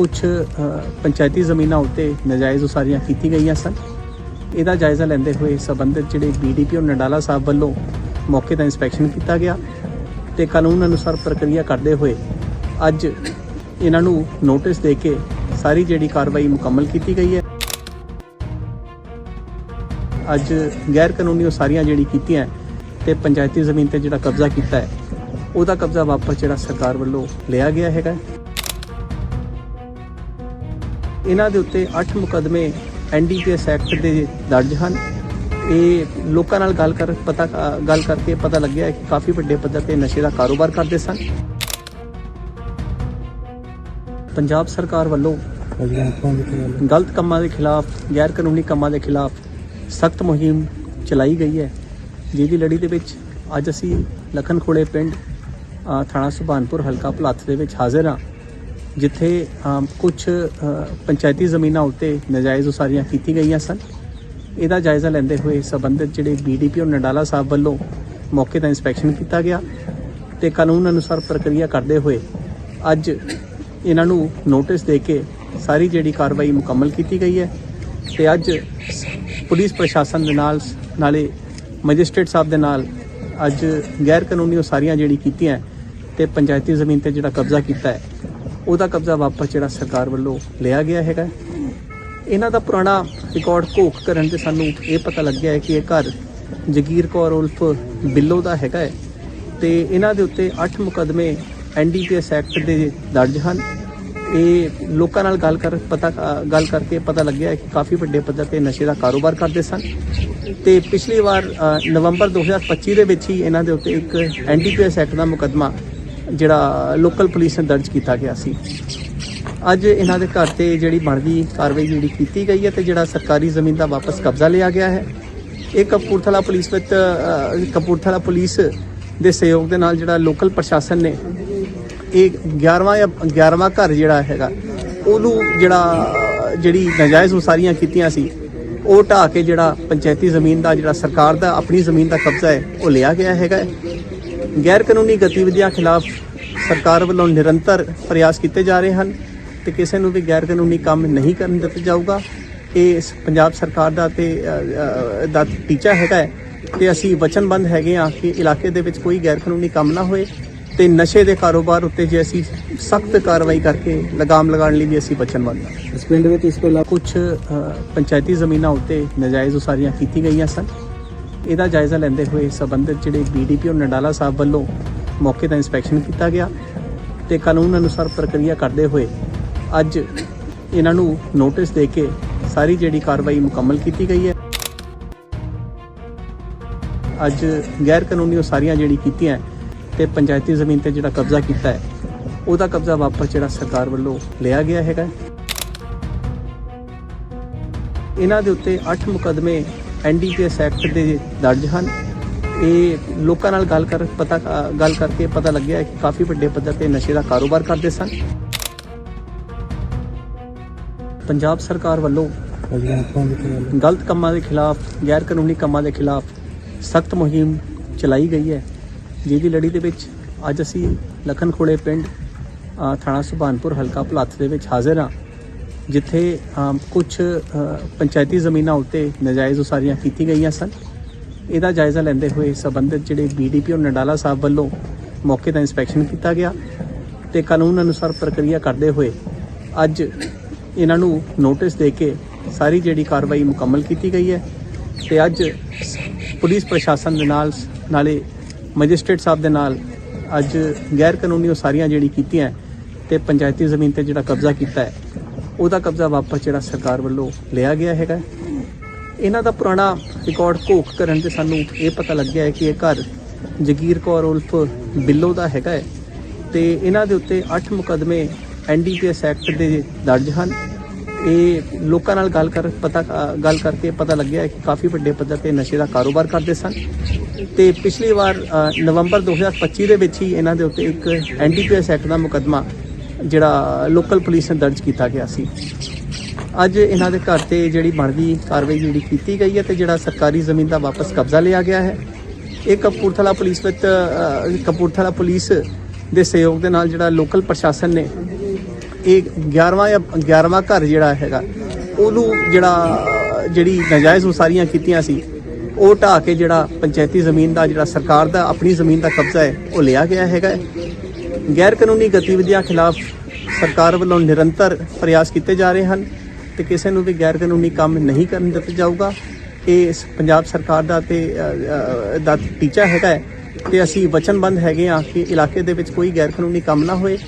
ਕੁਝ ਪੰਚਾਇਤੀ ਜ਼ਮੀਨਾਂ ਉੱਤੇ ਨਜਾਇਜ਼ ਉਸਾਰੀਆਂ ਕੀਤੀ ਗਈਆਂ ਸਨ। ਇਹਦਾ ਜਾਇਜ਼ਾ ਲੈਂਦੇ ਹੋਏ ਸੰਬੰਧਿਤ ਜਿਹੜੇ ਬੀਡੀਪੀਓ ਨਡਾਲਾ ਸਾਹਿਬ ਵੱਲੋਂ ਮੌਕੇ ਦਾ ਇਨਸਪੈਕਸ਼ਨ ਕੀਤਾ ਗਿਆ ਤੇ ਕਾਨੂੰਨ ਅਨੁਸਾਰ ਪ੍ਰਕਿਰਿਆ ਕਰਦੇ ਹੋਏ ਅੱਜ ਇਹਨਾਂ ਨੂੰ ਨੋਟਿਸ ਦੇ ਕੇ ਸਾਰੀ ਜਿਹੜੀ ਕਾਰਵਾਈ ਮੁਕੰਮਲ ਕੀਤੀ ਗਈ ਹੈ। ਅੱਜ ਗੈਰ ਕਾਨੂੰਨੀ ਉਸਾਰੀਆਂ ਜਿਹੜੀ ਕੀਤੀਆਂ ਤੇ ਪੰਚਾਇਤੀ ਜ਼ਮੀਨ ਤੇ ਜਿਹੜਾ ਕਬਜ਼ਾ ਕੀਤਾ ਹੈ, ਉਹਦਾ ਕਬਜ਼ਾ ਵਾਪਸ ਜਿਹੜਾ ਸਰਕਾਰ ਵੱਲੋਂ ਲਿਆ ਗਿਆ ਹੈਗਾ। ਇਹਨਾਂ ਦੇ ਉੱਤੇ 8 ਮੁਕਦਮੇ ਐਨਡੀਪੀਐਸ ਐਕਟ ਦੇ ਦਰਜ ਹਨ। ਇਹ ਲੋਕਾਂ ਨਾਲ ਗੱਲ ਕਰ, ਪਤਾ, ਗੱਲ ਕਰਕੇ ਪਤਾ ਲੱਗਿਆ ਕਿ ਕਾਫੀ ਵੱਡੇ ਪੱਧਰ ਤੇ ਨਸ਼ੇ ਦਾ ਕਾਰੋਬਾਰ ਕਰਦੇ ਸਨ। ਪੰਜਾਬ ਸਰਕਾਰ ਵੱਲੋਂ ਗਲਤ ਕੰਮਾਂ ਦੇ ਖਿਲਾਫ ਗੈਰ ਕਾਨੂੰਨੀ ਕੰਮਾਂ ਦੇ ਖਿਲਾਫ ਸਖਤ ਮੁਹਿੰਮ ਚਲਾਈ ਗਈ ਹੈ। ਜਿਹਦੀ ਲੜੀ ਦੇ ਵਿੱਚ ਅੱਜ ਅਸੀਂ ਲਖਨ ਪਿੰਡ ਥਾਣਾ ਸੁਭਾਨਪੁਰ ਹਲਕਾ ਭਲੱਥ ਦੇ ਵਿੱਚ ਹਾਜ਼ਰ ਹਾਂ। ਜਿੱਥੇ ਕੁਝ ਪੰਚਾਇਤੀ ਜ਼ਮੀਨਾਂ ਉੱਤੇ ਨਜਾਇਜ਼ ਉਸਾਰੀਆਂ ਕੀਤੀ ਗਈਆਂ ਸਨ। ਇਹਦਾ ਜਾਇਜ਼ਾ ਲੈਂਦੇ ਹੋਏ ਸੰਬੰਧਿਤ ਜਿਹੜੇ ਬੀਡੀਪੀਓ ਨਡਾਲਾ ਸਾਹਿਬ ਵੱਲੋਂ ਮੌਕੇ ਦਾ ਇਨਸਪੈਕਸ਼ਨ ਕੀਤਾ ਗਿਆ ਤੇ ਕਾਨੂੰਨ ਅਨੁਸਾਰ ਪ੍ਰਕਿਰਿਆ ਕਰਦੇ ਹੋਏ ਅੱਜ ਇਹਨਾਂ ਨੂੰ ਨੋਟਿਸ ਦੇ ਕੇ ਸਾਰੀ ਜਿਹੜੀ ਕਾਰਵਾਈ ਮੁਕੰਮਲ ਕੀਤੀ ਗਈ ਹੈ ਤੇ ਅੱਜ ਪੁਲਿਸ ਪ੍ਰਸ਼ਾਸਨ ਦੇ ਨਾਲ, ਨਾਲੇ ਮੈਜਿਸਟ੍ਰੇਟ ਸਾਹਿਬ ਦੇ ਨਾਲ ਅੱਜ ਗੈਰ ਕਾਨੂੰਨੀ ਉਸਾਰੀਆਂ ਜਿਹੜੀ ਕੀਤੀਆਂ ਤੇ ਪੰਚਾਇਤੀ ਜ਼ਮੀਨ ਤੇ ਜਿਹੜਾ ਕਬਜ਼ਾ ਕੀਤਾ ਹੈ ਉਹਦਾ ਕਬਜ਼ਾ ਵਾਪਸ ਜਿਹੜਾ ਸਰਕਾਰ ਵੱਲੋਂ ਲਿਆ ਗਿਆ ਹੈਗਾ। ਇਹਨਾਂ ਦਾ ਪੁਰਾਣਾ ਰਿਕਾਰਡ ਘੋਖ ਕਰਨ ਤੇ ਸਾਨੂੰ ਇਹ ਪਤਾ ਲੱਗਿਆ ਹੈ ਕਿ ਇਹ ਘਰ ਜਗੀਰ ਕੌਰ ਉਲਫ ਬਿੱਲੋ ਦਾ ਹੈਗਾ ਹੈ। ਤੇ ਇਹਨਾਂ ਦੇ ਉੱਤੇ 8 ਮੁਕਦਮੇ ਐਨਡੀਪੀਐਸ ਐਕਟ ਦੇ ਦਰਜ ਹਨ। ਇਹ ਲੋਕਾਂ ਨਾਲ ਗੱਲ ਕਰ ਪਤਾ ਗੱਲ ਕਰਕੇ ਪਤਾ ਲੱਗਿਆ ਕਿ ਕਾਫੀ ਵੱਡੇ ਪੱਧਰ ਤੇ ਨਸ਼ੇ ਦਾ ਕਾਰੋਬਾਰ ਕਰਦੇ ਸਨ। ਤੇ ਪਿਛਲੀ ਵਾਰ ਅ, ਨਵੰਬਰ 2025 ਦੇ ਵਿੱਚ ਹੀ ਇਹਨਾਂ ਦੇ ਉੱਤੇ ਇੱਕ ਐਨਡੀਪੀਐਸ ਐਕਟ ਦਾ ਮੁਕਦਮਾ ਜਿਹੜਾ ਲੋਕਲ ਪੁਲਿਸ ਨੇ ਦਰਜ ਕੀਤਾ ਗਿਆ ਸੀ। ਅੱਜ ਇਹਨਾਂ ਦੇ ਘਰ ਤੇ ਜਿਹੜੀ ਬਣਦੀ ਕਾਰਵਾਈ ਜਿਹੜੀ ਕੀਤੀ ਗਈ ਹੈ ਤੇ ਜਿਹੜਾ ਸਰਕਾਰੀ ਜ਼ਮੀਨ ਦਾ ਵਾਪਸ ਕਬਜ਼ਾ ਲਿਆ ਗਿਆ ਹੈ। ਇਹ ਕਪੂਰਥਲਾ ਪੁਲਿਸ ਵਿੱਚ ਕਪੂਰਥਲਾ ਪੁਲਿਸ ਦੇ ਸਹਿਯੋਗ ਦੇ ਨਾਲ ਜਿਹੜਾ ਲੋਕਲ ਪ੍ਰਸ਼ਾਸਨ ਨੇ ਇਹ 11ਵਾਂ ਜਾਂ 11ਵਾਂ ਘਰ ਜਿਹੜਾ ਹੈਗਾ, ਉਹਨੂੰ ਜਿਹੜਾ, ਜਿਹੜੀ ਨਜਾਇਜ਼ ਉਸਾਰੀਆਂ ਕੀਤੀਆਂ ਸੀ, ਉਹ ਢਾਹ ਕੇ ਜਿਹੜਾ ਪੰਚਾਇਤੀ ਜ਼ਮੀਨ ਦਾ, ਜਿਹੜਾ ਸਰਕਾਰ ਦਾ ਆਪਣੀ ਜ਼ਮੀਨ ਦਾ ਕਬਜ਼ਾ ਹੈ, ਉਹ ਲਿਆ ਗਿਆ ਹੈਗਾ ਗੈਰ ਕਾਨੂੰਨੀ ਗਤੀਵਿਧੀਆਂ ਖਿਲਾਫ ਸਰਕਾਰ ਵੱਲੋਂ ਨਿਰੰਤਰ ਪ੍ਰਯਾਸ ਕੀਤੇ ਜਾ ਰਹੇ ਹਨ ਤੇ ਕਿਸੇ ਨੂੰ ਵੀ ਗੈਰ ਕਾਨੂੰਨੀ ਕੰਮ ਨਹੀਂ ਕਰਨ ਦਿੱਤਾ ਜਾਊਗਾ। ਇਹ ਪੰਜਾਬ ਸਰਕਾਰ ਦਾ ਤੇ ਦਾ ਟੀਚਾ ਹੈਗਾ ਹੈ ਤੇ ਅਸੀਂ ਵਚਨਬੰਦ ਹੈਗੇ ਹਾਂ ਕਿ ਇਲਾਕੇ ਦੇ ਵਿੱਚ ਕੋਈ ਗੈਰ ਕਾਨੂੰਨੀ ਕੰਮ ਨਾ ਹੋਏ ਤੇ ਨਸ਼ੇ ਦੇ ਕਾਰੋਬਾਰ ਉੱਤੇ ਜੇ ਅਸੀਂ ਸਖਤ ਕਾਰਵਾਈ ਕਰਕੇ ਲਗਾਮ ਲਗਾਉਣ ਲਈ ਵੀ ਅਸੀਂ ਵਚਨਬੰਦ ਹਾਂ। ਇਸ ਪਿੰਡ ਵਿੱਚ ਇਸ ਤੋਂ ਇਲਾਵਾ ਕੁਝ ਪੰਚਾਇਤੀ ਜ਼ਮੀਨਾਂ ਉੱਤੇ ਨਜਾਇਜ਼ ਉਸਾਰੀਆਂ ਕੀਤੀ ਗਈਆਂ ਸਨ। ਇਹਦਾ ਜਾਇਜ਼ਾ ਲੈਂਦੇ ਹੋਏ ਸੰਬੰਧਿਤ ਜਿਹੜੇ ਬੀਡੀਪੀਓ ਨਡਾਲਾ ਸਾਹਿਬ ਵੱਲੋਂ ਮੌਕੇ ਦਾ ਇਨਸਪੈਕਸ਼ਨ ਕੀਤਾ ਗਿਆ ਤੇ ਕਾਨੂੰਨ ਅਨੁਸਾਰ ਪ੍ਰਕਿਰਿਆ ਕਰਦੇ ਹੋਏ ਅੱਜ ਇਹਨਾਂ ਨੂੰ ਨੋਟਿਸ ਦੇ ਕੇ ਸਾਰੀ ਜਿਹੜੀ ਕਾਰਵਾਈ ਮੁਕੰਮਲ ਕੀਤੀ ਗਈ ਹੈ। ਅੱਜ ਗੈਰ ਕਾਨੂੰਨੀ ਉਸਾਰੀਆਂ ਜਿਹੜੀ ਕੀਤੀਆਂ ਤੇ ਪੰਚਾਇਤੀ ਜ਼ਮੀਨ ਤੇ ਜਿਹੜਾ ਕਬਜ਼ਾ ਕੀਤਾ ਹੈ, ਉਹਦਾ ਕਬਜ਼ਾ ਵਾਪਸ ਜਿਹੜਾ ਸਰਕਾਰ ਵੱਲੋਂ ਲਿਆ ਗਿਆ ਹੈਗਾ। ਇਹਨਾਂ ਦੇ ਉੱਤੇ 8 ਮੁਕਦਮੇ ਐਨਡੀਪੀਐਸ ਐਕਟ ਦੇ ਦਰਜ ਹਨ। ਇਹ ਲੋਕਾਂ ਨਾਲ ਗੱਲ ਕਰ, ਪਤਾ, ਗੱਲ ਕਰਕੇ ਪਤਾ ਲੱਗਿਆ ਕਿ ਕਾਫੀ ਵੱਡੇ ਪੱਧਰ ਤੇ ਨਸ਼ੇ ਦਾ ਕਾਰੋਬਾਰ ਕਰਦੇ ਸਨ। ਪੰਜਾਬ ਸਰਕਾਰ ਵੱਲੋਂ ਗਲਤ ਕੰਮਾਂ ਦੇ ਖਿਲਾਫ ਗੈਰ ਕਾਨੂੰਨੀ ਕੰਮਾਂ ਦੇ ਖਿਲਾਫ ਸਖਤ ਮੁਹਿੰਮ ਚਲਾਈ ਗਈ ਹੈ। ਜਿਹਦੀ ਲੜੀ ਦੇ ਵਿੱਚ ਅੱਜ ਅਸੀਂ ਲਖਨ ਖੋੜੇ ਪਿੰਡ ਥਾਣਾ ਸੁਭਾਨਪੁਰ ਹਲਕਾ ਭਲੱਥ ਦੇ ਵਿੱਚ ਹਾਜ਼ਰ ਹਾਂ। ਜਿੱਥੇ ਕੁਝ ਪੰਚਾਇਤੀ ਜ਼ਮੀਨਾਂ ਉੱਤੇ ਨਜਾਇਜ਼ ਉਸਾਰੀਆਂ ਕੀਤੀ ਗਈਆਂ ਸਨ। ਇਹਦਾ ਜਾਇਜ਼ਾ ਲੈਂਦੇ ਹੋਏ ਸੰਬੰਧਿਤ ਜਿਹੜੇ ਬੀਡੀਪੀਓ ਨਡਾਲਾ ਸਾਹਿਬ ਵੱਲੋਂ ਮੌਕੇ ਦਾ ਇਨਸਪੈਕਸ਼ਨ ਕੀਤਾ ਗਿਆ ਤੇ ਕਾਨੂੰਨ ਅਨੁਸਾਰ ਪ੍ਰਕਿਰਿਆ ਕਰਦੇ ਹੋਏ ਅੱਜ ਇਹਨਾਂ ਨੂੰ ਨੋਟਿਸ ਦੇ ਕੇ ਸਾਰੀ ਜਿਹੜੀ ਕਾਰਵਾਈ ਮੁਕੰਮਲ ਕੀਤੀ ਗਈ ਹੈ ਤੇ ਅੱਜ ਪੁਲਿਸ ਪ੍ਰਸ਼ਾਸਨ ਦੇ ਨਾਲ, ਨਾਲੇ ਮੈਜਿਸਟ੍ਰੇਟ ਸਾਹਿਬ ਦੇ ਨਾਲ ਅੱਜ ਗੈਰ ਕਾਨੂੰਨੀ ਉਸਾਰੀਆਂ ਜਿਹੜੀ ਕੀਤੀਆਂ ਤੇ ਪੰਚਾਇਤੀ ਜ਼ਮੀਨ ਤੇ ਜਿਹੜਾ ਕਬਜ਼ਾ ਕੀਤਾ ਹੈ ਉਹਦਾ ਕਬਜ਼ਾ ਵਾਪਸ ਜਿਹੜਾ ਸਰਕਾਰ ਵੱਲੋਂ ਲਿਆ ਗਿਆ ਹੈਗਾ। ਇਹਨਾਂ ਦਾ ਪੁਰਾਣਾ ਰਿਕਾਰਡ ਘੋਖ ਕਰਨ ਤੇ ਸਾਨੂੰ ਇਹ ਪਤਾ ਲੱਗਿਆ ਹੈ ਕਿ ਇਹ ਘਰ ਜਗੀਰ ਕੌਰ ਉਲਫ ਬਿੱਲੋ ਦਾ ਹੈਗਾ ਹੈ। ਤੇ ਇਹਨਾਂ ਦੇ ਉੱਤੇ 8 ਮੁਕਦਮੇ ਐਨਡੀਪੀਐਸ ਐਕਟ ਦੇ ਦਰਜ ਹਨ। ਇਹ ਲੋਕਾਂ ਨਾਲ ਗੱਲ ਕਰ ਪਤਾ ਗੱਲ ਕਰਕੇ ਪਤਾ ਲੱਗਿਆ ਕਿ ਕਾਫੀ ਵੱਡੇ ਪੱਧਰ ਤੇ ਨਸ਼ੇ ਦਾ ਕਾਰੋਬਾਰ ਕਰਦੇ ਸਨ। ਤੇ ਪਿਛਲੀ ਵਾਰ ਅ, ਨਵੰਬਰ 2025 ਦੇ ਵਿੱਚ ਹੀ ਇਹਨਾਂ ਦੇ ਉੱਤੇ ਇੱਕ ਐਨਡੀਪੀਐਸ ਐਕਟ ਦਾ ਮੁਕਦਮਾ ਜਿਹੜਾ ਲੋਕਲ ਪੁਲਿਸ ਨੇ ਦਰਜ ਕੀਤਾ ਗਿਆ ਸੀ। ਅੱਜ ਇਹਨਾਂ ਦੇ ਘਰ ਤੇ ਜਿਹੜੀ ਬਣਦੀ ਕਾਰਵਾਈ ਜਿਹੜੀ ਕੀਤੀ ਗਈ ਹੈ ਤੇ ਜਿਹੜਾ ਸਰਕਾਰੀ ਜ਼ਮੀਨ ਦਾ ਵਾਪਸ ਕਬਜ਼ਾ ਲਿਆ ਗਿਆ ਹੈ। ਇਹ ਕਪੂਰਥਲਾ ਪੁਲਿਸ ਵਿੱਚ ਕਪੂਰਥਲਾ ਪੁਲਿਸ ਦੇ ਸਹਿਯੋਗ ਦੇ ਨਾਲ ਜਿਹੜਾ ਲੋਕਲ ਪ੍ਰਸ਼ਾਸਨ ਨੇ ਇਹ 11ਵਾਂ ਜਾਂ 11ਵਾਂ ਘਰ ਜਿਹੜਾ ਹੈਗਾ, ਉਹਨੂੰ ਜਿਹੜਾ, ਜਿਹੜੀ ਨਾਜਾਇਜ਼ ਉਸਾਰੀਆਂ ਕੀਤੀਆਂ ਸੀ, ਉਹ ਢਾਹ ਕੇ ਜਿਹੜਾ ਪੰਚਾਇਤੀ ਜ਼ਮੀਨ ਦਾ, ਜਿਹੜਾ ਸਰਕਾਰ ਦਾ ਆਪਣੀ ਜ਼ਮੀਨ ਦਾ ਕਬਜ਼ਾ ਹੈ, ਉਹ ਲਿਆ ਗਿਆ ਹੈਗਾ ਗੈਰ ਕਾਨੂੰਨੀ ਗਤੀਵਿਧੀਆਂ ਖਿਲਾਫ ਸਰਕਾਰ ਵੱਲੋਂ ਨਿਰੰਤਰ ਪ੍ਰਯਾਸ ਕੀਤੇ ਜਾ ਰਹੇ ਹਨ ਤੇ ਕਿਸੇ ਨੂੰ ਵੀ ਗੈਰ ਕਾਨੂੰਨੀ ਕੰਮ ਨਹੀਂ ਕਰਨ ਦਿੱਤਾ ਜਾਊਗਾ। ਇਹ ਪੰਜਾਬ ਸਰਕਾਰ ਦਾ ਤੇ ਦਾ ਟੀਚਾ ਹੈਗਾ ਹੈ ਤੇ ਅਸੀਂ ਵਚਨਬੰਦ ਹੈਗੇ ਆ ਕਿ ਇਲਾਕੇ ਦੇ ਵਿੱਚ ਕੋਈ ਗੈਰ ਕਾਨੂੰਨੀ ਕੰਮ ਨਾ ਹੋਏ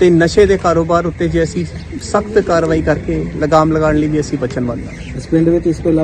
ਤੇ ਨਸ਼ੇ ਦੇ ਕਾਰੋਬਾਰ ਉੱਤੇ ਜੇ ਅਸੀਂ ਸਖਤ ਕਾਰਵਾਈ ਕਰਕੇ ਲਗਾਮ ਲਗਾਉਣ ਲਈ ਵੀ ਅਸੀਂ ਵਚਨਬੰਦ ਹਾਂ। ਇਸ ਪਿੰਡ ਵਿੱਚ ਇਸ ਤੋਂ